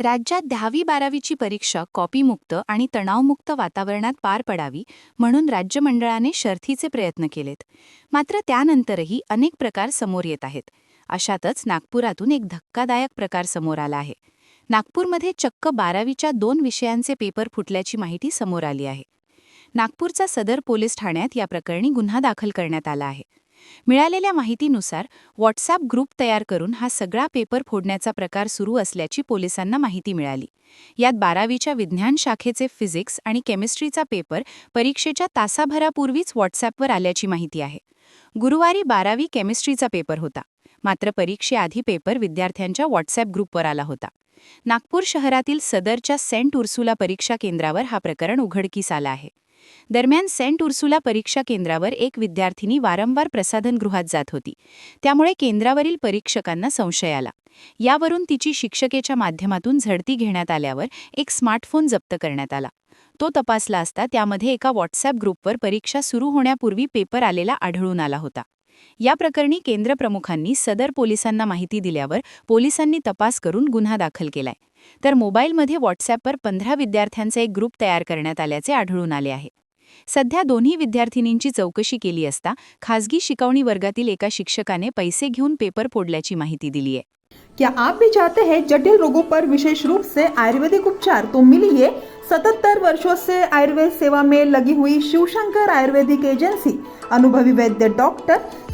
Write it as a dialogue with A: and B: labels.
A: राज्यात दहावी बारावीची परीक्षा कॉपीमुक्त आणि तणावमुक्त वातावरणात पार पडावी म्हणून राज्य मंडळाने शर्थीचे प्रयत्न केलेत. मात्र त्यानंतरही अनेक प्रकार समोर येत आहेत. अशातच नागपुरातून एक धक्कादायक प्रकार समोर आला आहे. नागपूरमध्ये चक्क बारावीच्या दोन विषयांचे पेपर फुटल्याची माहिती समोर आली आहे. नागपूरचा सदर पोलीस ठाण्यात या प्रकरणी गुन्हा दाखल करण्यात आला आहे. मिळालेल्या माहितीनुसार व्हॉट्सॲप ग्रुप तयार करून हा सगळा पेपर फोडण्याचा प्रकार सुरू असल्याची पोलिसांना माहिती मिळाली. यात बारावीच्या विज्ञान शाखेचे फिजिक्स आणि केमिस्ट्रीचा पेपर परीक्षेच्या तासाभरापूर्वीच व्हॉट्सॲपवर आल्याची माहिती आहे. गुरुवारी बारावी केमिस्ट्रीचा पेपर होता. मात्र परीक्षेआधी पेपर विद्यार्थ्यांच्या व्हॉट्सॲप ग्रुपवर आला होता. नागपूर शहरातील सदरच्या सेंट उर्सुला परीक्षा केंद्रावर हा प्रकरण उघडकीस आला आहे. दरम्यान सेंट उर्सुला परीक्षा केंद्रावर एक विद्यार्थिनी वारंवार प्रसाधनगृहात जात होती. त्यामुळे केंद्रावरील परीक्षकांना संशय आला. यावरून तिची शिक्षकेच्या माध्यमातून झडती घेण्यात आल्यावर एक स्मार्टफोन जप्त करण्यात आला. तो तपासला असता त्यामध्ये एका व्हॉट्सॲप ग्रुपवर परीक्षा सुरू होण्यापूर्वी पेपर आलेला आढळून आला होता. या प्रकरणी केंद्र प्रमुखांनी सदर पोलिसांना माहिती दिल्यावर पोलिसांनी तपास करून गुन्हा दाखल केलाय. तर मोबाईलमध्ये व्हॉट्सॲपवर पंधरा विद्यार्थ्यांचा एक ग्रुप तयार करण्यात आल्याचे आढळून आले आहे. सध्या दोन्ही विद्यार्थिनींची चौकशी केली असता खासगी शिकवणी वर्गातील एका शिक्षकाने पैसे घेऊन पेपर फोडल्याची माहिती दिली आहे.
B: क्या आप भी चाहते हैं जटिल रोगों पर विशेष रूप से आयुर्वेदिक उपचार? तो मिलिए सतहत्तर वर्षों से आयुर्वेद सेवा में लगी हुई शिवशंकर आयुर्वेदिक एजेंसी। अनुभवी वैद्य डॉक्टर